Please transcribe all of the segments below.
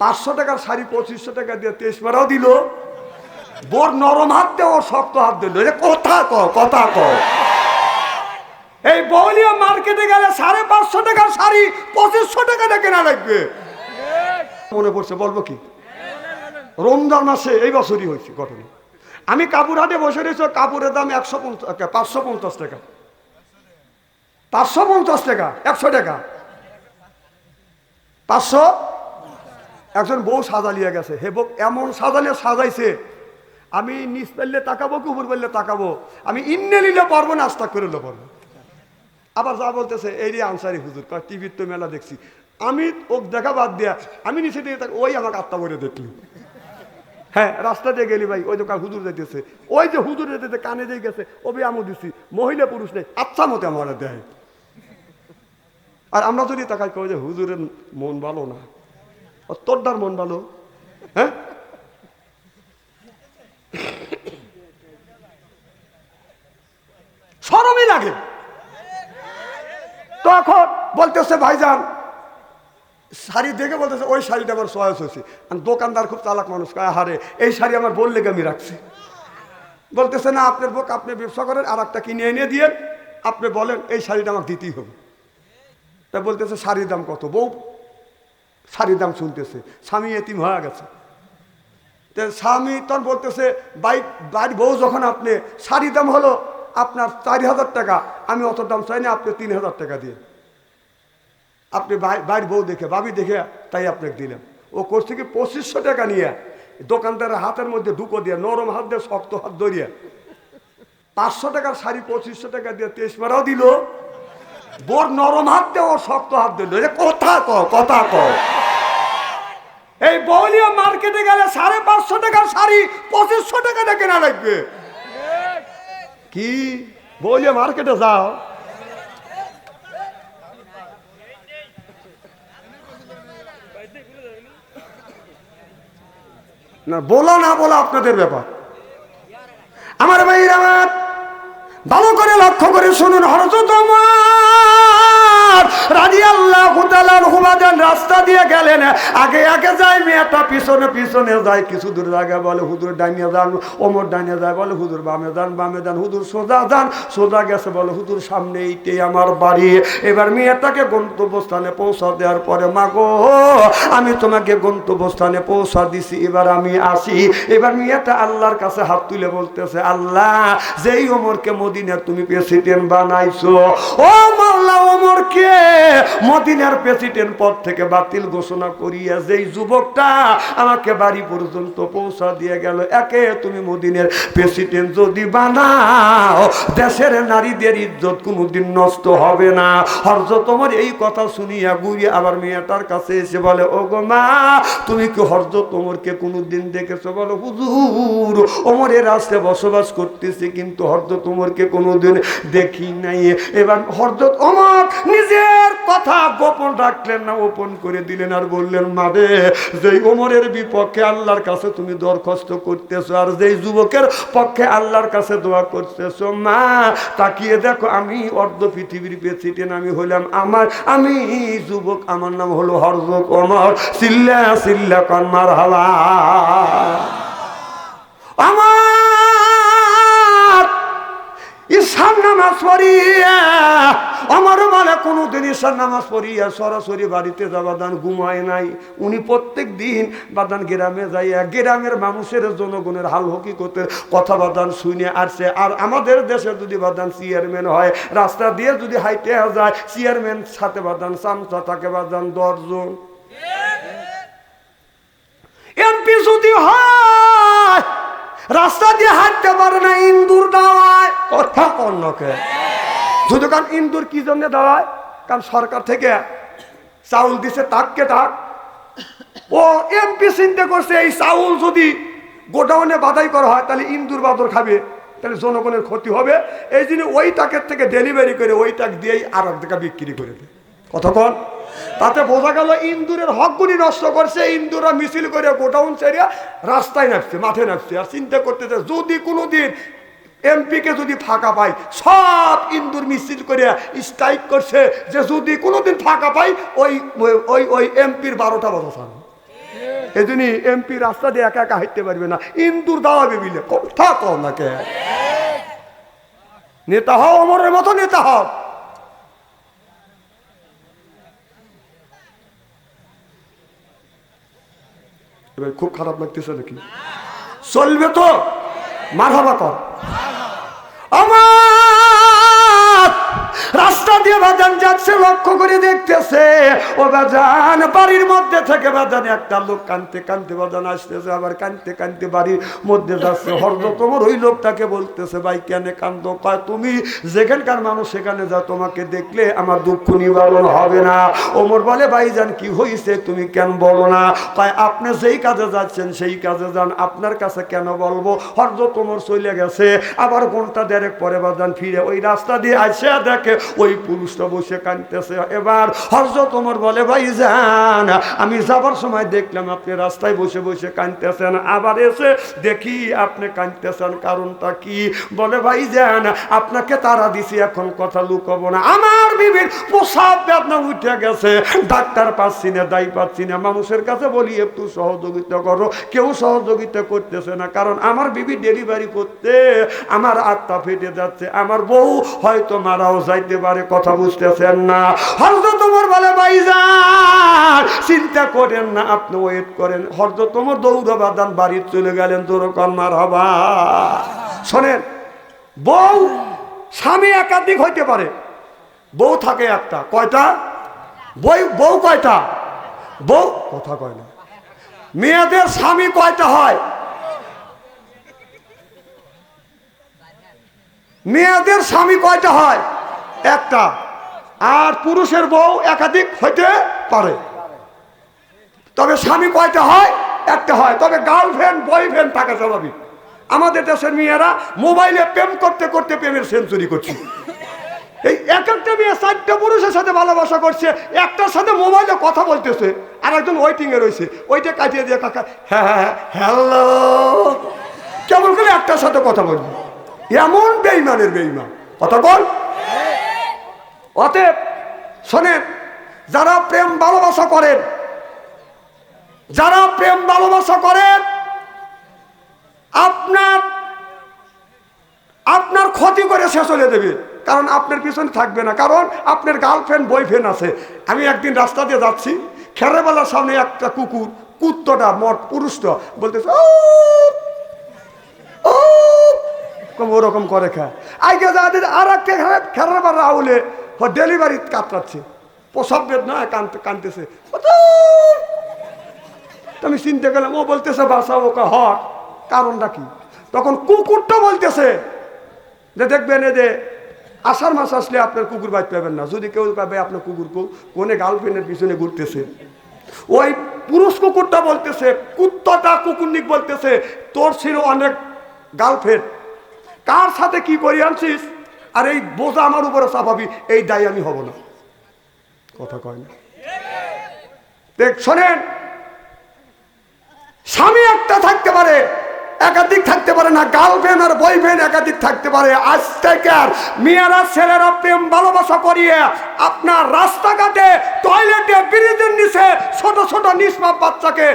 পাঁচশো টাকার শাড়ি পঁচিশশো টাকা দিয়ে তেইশ মারাও দিল। বোর নরম হাত দিয়ে শক্ত হাত দিল। এটা কথা ক কথা ক এই বৌলিয়া মার্কেটে গেলে সাড়ে পাঁচশো টাকার শাড়ি পঁচিশশো টাকা দিয়ে কেনা লাগবে। মনে পড়ছে, বলব কি? রমজান মাসে এই বছরই হয়েছে ঘটনা আমি কাপড় হাটে বসে রয়েছি কাপুরের দাম একশো পঞ্চাশ পাঁচশো পঞ্চাশ টাকা। পাঁচশো পঞ্চাশ টাকা, একশো টাকা। পাঁচশো একজন বউ সাজালিয়া গেছে। হে বউ, এমন সাজালিয়ে সাজাইছে, আমি নিচ পেললে তাকাবো কি উপর পেললে তাকাবো, আমি ইন্নে নিলে পারব না আস্তা করে নিলে পারব। আবার যা বলতেছে, এই রে আনসারি হুজুর, কয়, টিভির তো মেলা দেখছি। আমি ওক দেখা বাদ দিয়া, আমি নিচে দিয়ে থাকি ওই আমাকে আত্মা করে দেখলি। হ্যাঁ রাস্তা দিয়ে গেলি ভাই, ওই দোকান হুজুর যেতেছে ওই যে হুজুর যেতেছে কানে দিয়ে গেছে ওবে আমও দিছি, মহিলা পুরুষ নেই আচ্ছা মতে আমার দেয়। আর আমরা যদি তাকাই কই যে হুজুরের মন ভালো না। ও তোরটার মন ভালো? হ্যাঁ? সরমই লাগে। তখন বলতেছে ভাইজান, শাড়ি দেখে বলতেছে, ওই শাড়িটা আমার চয়েস হয়েছে। আর দোকানদার খুব চালাক মানুষ। কয় হারে এই শাড়ি আমার বললে আমি রাখছি। বলতেছে, না, আপনার বোক আপনি ব্যবসা করেন আর একটা কিনে এনে দিয়ে আপনি বলেন, এই শাড়িটা আমাকে দিতেই হবে। তা বলতেছে, শাড়ির দাম কত? বউ শাড়ির দাম শুনতেছে, স্বামী এতিম হয়ে গেছে। স্বামী তখন বলতেছে বাইক বাড়ি বউ যখন আপনি শাড়ির দাম হলো, আপনার চারি হাজার টাকা, আমি অত দাম চাই না, আপনি তিন হাজার টাকা দিয়ে আপনি বাড়ির বউ দেখে বাবি দেখে তাই আপনাকে দিলাম। ও করছে কি পঁচিশশো টাকা নিয়ে, দোকানদারের হাতের মধ্যে ঢুকো দিয়ে, নরম হাত দিয়ে, শক্ত হাত ধরিয়ে, পাঁচশো টাকার শাড়ি পঁচিশশো টাকা দিয়ে তেইশ মারাও দিল বোর নরম হাত দিয়ে ওর শক্ত হাত দিল। কথা ক কথা ক এই বৌলিয়া মার্কেটে গেলে সাড়ে পাঁচশো টাকার শাড়ি, পঁচিশশো টাকা কেনা লাগবে। কি? বৌলিয়া মার্কেটে যাও। না, বলা না বলা আপনাদের ব্যাপার। আমার ভাইয়ের আমার ভালো করে লক্ষ্য করে শুনুন হরজত রাজি আল্লাহ হুমাদান রাস্তা দিয়ে গেলেন। আগে আগে যায়, মেয়েটা পিছনে পিছনে যায়। কিছু দূর জায়গায় বলে হুদুর ডাইনে যান, ওমর ডাইনে যায়। বলে হুদুর বামে যান বামে যান হুদুর সোজা যান। সোজা গেছে, বলে হুদুর সামনে এইটাই আমার বাড়ি। এবার মেয়েটাকে গন্তব্যস্থানে পৌঁছা দেওয়ার পরে মাগো আমি তোমাকে গন্তব্যস্থানে পৌঁছা দিছি, এবার আমি আসি। এবার মেয়েটা আল্লাহর কাছে হাত তুলে বলতেছে, আল্লাহ, যেই ওমরকে মদিনার তুমি প্রেসিডেন্ট বানাইছো। ও মাল্লা ওমরকে, মদিনার প্রেসিডেন্ট পদ থেকে বাতিল ঘোষণা করিয়া যেই যুবকটা আমাকে বাড়ি পর্যন্ত পৌঁছা দিয়ে গেল, একে তুমি মদিনের প্রেসিডেন্ট যদি বানাও, দেশের নারীদের ইজ্জত কোনোদিন নষ্ট হবে না। হরজ তোমার এই কথা শুনিয়া গুড়িয়ে আবার মেয়েটার কাছে এসে বলে ও গো মা, তুমি কি হরজ তোমরকে কোনোদিন দেখেছ? বলো, হুজুর, ওমরের রাস্তায় বসবাস করতেছে, কিন্তু হরজ তোমরকে কোনোদিন দেখি নাই। এবার হরজত ওমর নিজের কথা গোপন রাখলেন না, ওপন করে দিলেন আর বললেন মারে যেই ওমরের বিপক্ষে আল্লাহর কাছে তুমি দরখাস্ত করতেছো আর যেই যুবকের পক্ষে আল্লাহর কাছে দোয়া করতেছো, মা, তাকিয়ে দেখো আমি অর্ধ পৃথিবীর প্রেসিডেন্ট, আমি হলাম আমার, আমি যুবক, আমার নাম হলো হরজত ওমর। সিল্লা সিল্লা কন্মার হালা আমার নামাজ পড়িয়া, আমার বলে কোনোদিন ঈশান নামাজ পড়িয়া সরাসরি বাড়িতে যাওয়া দান ঘুমায় নাই। উনি প্রত্যেক দিন বাদান গ্রামে যাইয়া গ্রামের মানুষের জনগণের হাল হকিকতে কথা বাদান শুনে আসছে আর আমাদের দেশে যদি বাদান চেয়ারম্যান হয়, রাস্তা দিয়ে যদি হাইটে যায়, চেয়ারম্যান সাথে বাদান চামচা থাকে, বাদান দশজন। এমপি যদি হয় রাস্তা দিয়ে হাঁটতে পারে না, ইন্দুর দাওয়ায়। কথা কর্ণকে শুধু কারণ ইন্দুর কি জন্য দাওয়ায়? কারণ সরকার থেকে চাউল দিছে, তাককে তাক। ও এমপি চিন্তা করছে, এই চাউল যদি গোডাউনে বাধাই করা হয়, তাহলে ইন্দুর বাদর খাবে। তাহলে জনগণের ক্ষতি হবে। এই জন্য ওই টাকের থেকে ডেলিভারি করে ওই টাক দিয়েই আর এক বিক্রি করে দেয়। কতক্ষণ? তাতে বোঝা গেল ইন্দুরের হকগুলি নষ্ট করছে ইন্দুরা মিছিল করে গোডাউন সেরিয়া রাস্তায় নামছে, মাঠে নামছে। আর চিন্তা করতেছে, যদি কোনোদিন এমপিকে যদি ফাঁকা পাই, সব ইন্দুর মিছিল করে স্ট্রাইক করছে, যে যদি কোনোদিন ফাঁকা পাই, ওই ওই ওই এমপির বারোটা বাজানো এই জন্য এমপি রাস্তা দিয়ে একা একা হাঁটতে পারবে না। ইন্দুর দাওয়াবে বিলে, কথা কও না কে? নেতা হও, অমরের মতো নেতা হও। এবার খুব খারাপ লাগতেছে নাকি? চলবে তো? মারহাবা কর। আমার রাস্তা দিয়ে বাজান যাচ্ছে লক্ষ্য করে দেখতেছে, ও বাজান, বাড়ির মধ্যে থেকে বাজান একটা লোক কানতে কানতে বাজান আসতেছে, আবার কানতে কানতে বাড়ির মধ্যে যাচ্ছে। হরদ তোমার ওই লোকটাকে বলতেছে, ভাই, কেন কান্দ? কয়, তুমি যেখানকার মানুষ সেখানে যাও, তোমাকে দেখলে আমার দুঃখ নিবারণ হবে না। ওমর বলে ভাইজান কি হয়েছে তুমি কেন বলো না? কয়, আপনি যেই কাজে যাচ্ছেন, সেই কাজে যান। আপনার কাছে কেন বলব? হরদ তোমার চলে গেছে, আবার ঘণ্টা দেড়েক পরে বাজান ফিরে, ওই রাস্তা দিয়ে আসে দেখে ওই পুরুষটা বসে কাঁদতেছে। এবার হরজ তোমার বলে, ভাই যান, আমি যাবার সময় দেখলাম আপনি রাস্তায় বসে বসে কাঁদতেছেন। আবার এসে দেখি আপনি কাঁদতেছেন। কারণটা কি? বলে, ভাই যান, আপনাকে তারা দিছি, এখন কথা লুকাবো না। আমার বিবির প্রসাব বেদনা উঠে গেছে। ডাক্তার পাচ্ছি না, দায়ী পাচ্ছি না। মানুষের কাছে বলি, একটু সহযোগিতা করো। কেউ সহযোগিতা করতেছে না। কারণ আমার বিবি ডেলিভারি করতে, আমার আত্মা ফেটে যাচ্ছে। আমার বউ হয়তো মারাও যাইতে পারে, কথা বুঝতেছেন না। হয়তো তোমার বলে, ভাইজান, চিন্তা করেন না, আপনি ওয়েট করেন। হয়তো তোমার দৌড় বাদান বাড়ি চলে গেলেন দৌড় মার হবা। শোনেন, বউ স্বামী একাধিক হইতে পারে। বউ থাকে একটা, কয়টা? বই বউ কয়টা? বউ, কথা কয় না। মেয়েদের স্বামী কয়টা হয়? মেয়েদের স্বামী কয়টা হয়? একটা। আর পুরুষের বউ একাধিক হইতে পারে। তবে স্বামী কয়টা হয়? একটা হয়। তবে গার্লফ্রেন্ড, বয়ফ্রেন্ড থাকা স্বাভাবিক। আমাদের দেশের মেয়েরা মোবাইলে প্রেম করতে করতে প্রেমের সেঞ্চুরি করছে। এই এক একটা মেয়ে চারটা পুরুষের সাথে ভালোবাসা করছে, একটার সাথে মোবাইলে কথা বলতেছে, আর একজন ওয়েটিং এ রয়েছে। ওইটা কাটিয়ে দিয়ে কাকা হ্যাঁ হ্যাঁ হ্যালো কেমন করে একটার সাথে কথা বলব? এমন বেইমানের বেইমান। কথা বল। অতএব শোনেন যারা প্রেম ভালোবাসা করেন যারা প্রেম ভালোবাসা করেন আপনার আপনার ক্ষতি করে শেষ হয়ে দেবে কারণ আপনার পিছনে থাকবে না কারণ আপনার গার্লফ্রেন্ড বয়ফ্রেন্ড আছে আমি একদিন রাস্তা দিয়ে যাচ্ছি খেরেবেলার সামনে একটা কুকুর কুত্তটা মঠ পুরুষটা বলতেছে ওরকম করে খা আগে যা আর একটা খেরেবার রাহুলে ডেলিভারি কাতরাচ্ছে। প্রসব বেদনা কানতে কানতেছে। আমি চিনতে গেলাম, ও বলতেছে, বাসা ওকে হক কারণটা কি? তখন কুকুরটা বলতেছে, যে দেখবেন এ যে আষাঢ় মাস আসলে আপনার কুকুর বাইতে পাবেন না। যদি কেউ পাবে আপনার কুকুর কোনে গার্লফ্রেন্ডের পিছনে ঘুরতেছে। ওই পুরুষ কুকুরটা বলতেছে, কুত্তটা কুকুরনিক বলতেছে, তোর ছিল অনেক গার্লফ্রেন্ড। কার সাথে কি করি আনছিস? আর এই বোঝা আমার উপরে চাপাবি এই দায় আমি হব না। কথা কয় না। দেখ, শোনেন, স্বামী একটা থাকতে পারে, একাধিক থাকতে পারে না, গার্লফ্রেন্ড আর বয়ফ্রেন্ড একাধিক থাকতে পারে। আজ থেকে আর মেয়েরা, ছেলেরা প্রেম, ভালোবাসা করিয়ে আপনার রাস্তাঘাটে টয়লেটে ব্রিজের নিচে ছোট ছোট নিষ্পাপ বাচ্চাকে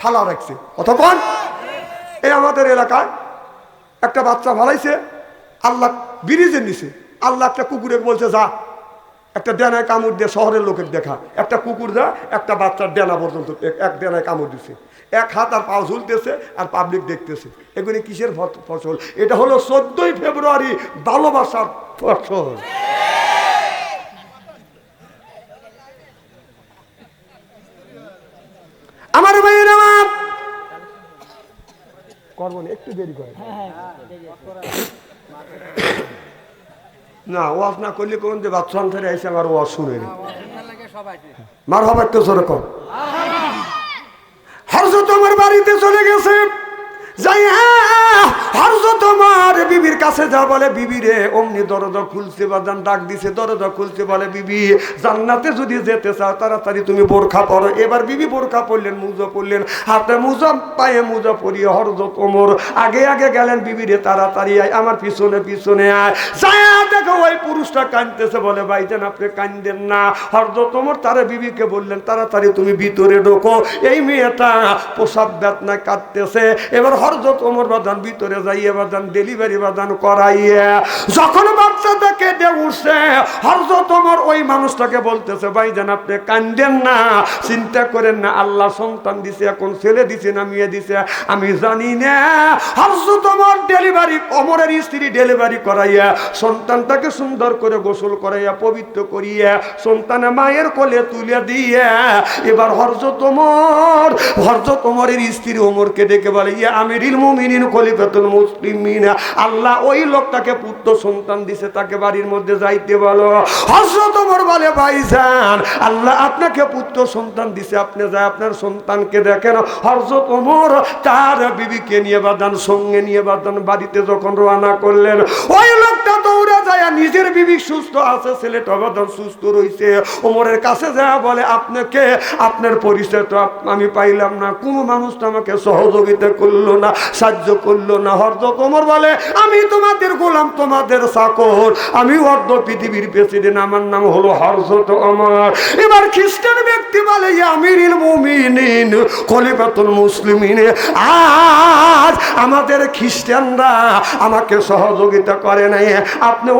ফালা রাখছে। কতক্ষণ এই আমাদের এলাকায় একটা বাচ্চা ফালাইছে, আল্লাহ ব্রিজের নিচে। আল্লাহ একটা কুকুরে বলছে যা। একটা ডেনায় কামড় দিয়ে শহরের লোকের দেখা। একটা কুকুর যা একটা বাচ্চার ডেনা পর্যন্ত এক- এক ডেনায় কামড় দিছে। এক হাত আর পা ঝুলতেছে আর পাবলিক দেখতেছে। এগুলি কিসের ফসল? এটা হলো চোদ্দই ফেব্রুয়ারি ভালোবাসার ফসল। আমার ভাইয়ের আমার করব একটু দেরি করে। না ওয়াজ না করলে কোন যে বাচ্চা অন্তরে এসে আমার ওয়াজ শুনে নি মার হবার তো সেরকম হরজত আমার বাড়িতে চলে গেছে যাই হরজ তোমার বিবির কাছে যা বলে, বিবি রে, অমনি দরজা খুলছে ডাক দিছে, দরজা খুলছে বলে, বিবি, জান্নাতে যদি যেতে চাও, তাড়াতাড়ি তুমি বোরখা পরো। এবার বিবি বোরখা মুজা হাতে মুজা, পায়ে মুজা পরিয়ে আগে আগে গেলেন, বিবি রে, তাড়াতাড়ি আয়, আমার পিছনে পিছনে আয়। যায় দেখো ওই পুরুষটা কাঁদতেছে, বলে ভাইজান আপনি কান্দেন না। হরজত তোমর তারা বিবিকে বললেন, তাড়াতাড়ি তুমি ভিতরে ঢোকো। এই মেয়েটা প্রসাব বেদনা কাটতেছে এবার হরজত ওমর বাদান ভিতরে ডেলিভারি আল্লাহ সন্তান দিছে, এখন ছেলে দিছে না মেয়ে দিছে, আমি জানি না। ওমর ডেলিভারি ওমরের স্ত্রী ডেলিভারি করাইয়া, সন্তানটাকে সুন্দর করে গোসল করাইয়া, পবিত্র করিয়া সন্তানে মায়ের কোলে তুলে দিয়ে, এবার হরজত ওমর হরজত ওমরের স্ত্রী ওমরকে ডেকে বলে, ইয়া আমিরিল মুমিনিন খলিফাতুল মুসলিমিন। আল্লাহ ওই লোকটাকে পুত্র সন্তান দিছে, তাকে বাড়ির মধ্যে যাইতে বলো। হজরত ওমর বলে ভাইজান আল্লাহ আপনাকে পুত্র সন্তান দিছে, আপনি যায় আপনার সন্তানকে দেখেন। হজরত ওমর তার বিবিকে নিয়ে বাদান, সঙ্গে নিয়ে বাদান, বাড়িতে যখন রওনা করলেন, ওই দৌড়ে যায় নিজের বিবি সুস্থ আছে ছেলেটা বাদান সুস্থ রয়েছে ওমরের কাছে যায় বলে, আপনাকে আপনার পরিচয় তো আমি পাইলাম না। কোনো মানুষ তো আমাকে সহযোগিতা করল না, সাহায্য করল না। হরদ কোমর বলে, আমি তোমাদের গোলাম, তোমাদের চাকর। আমি অর্ধ পৃথিবীর প্রেসিডেন্ট, আমার নাম হলো হরজত আমার এবার খ্রিস্টান ব্যক্তি বলে আমিরিল মুমিনিন, খলিফাতুল মুসলিমিন, আজ আমাদের খ্রিস্টানরা আমাকে সহযোগিতা করে নাই। আপনি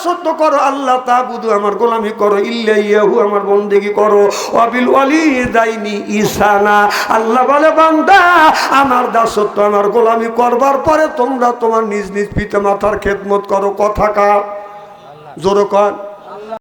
দাসত্ব করো, আল্লাহ তা বুধু আমার গোলামি করো ইয়াহু আমার বন্দেগি করো অবিল অলি দাইনি ইসানা। আল্লাহ বলে, বান্দা, আমার দাসত্ব আমার গোলামি করবার পরে তোমরা তোমার নিজ নিজ পিতা মাথার খেদমত করো। কথা কা জোরো কর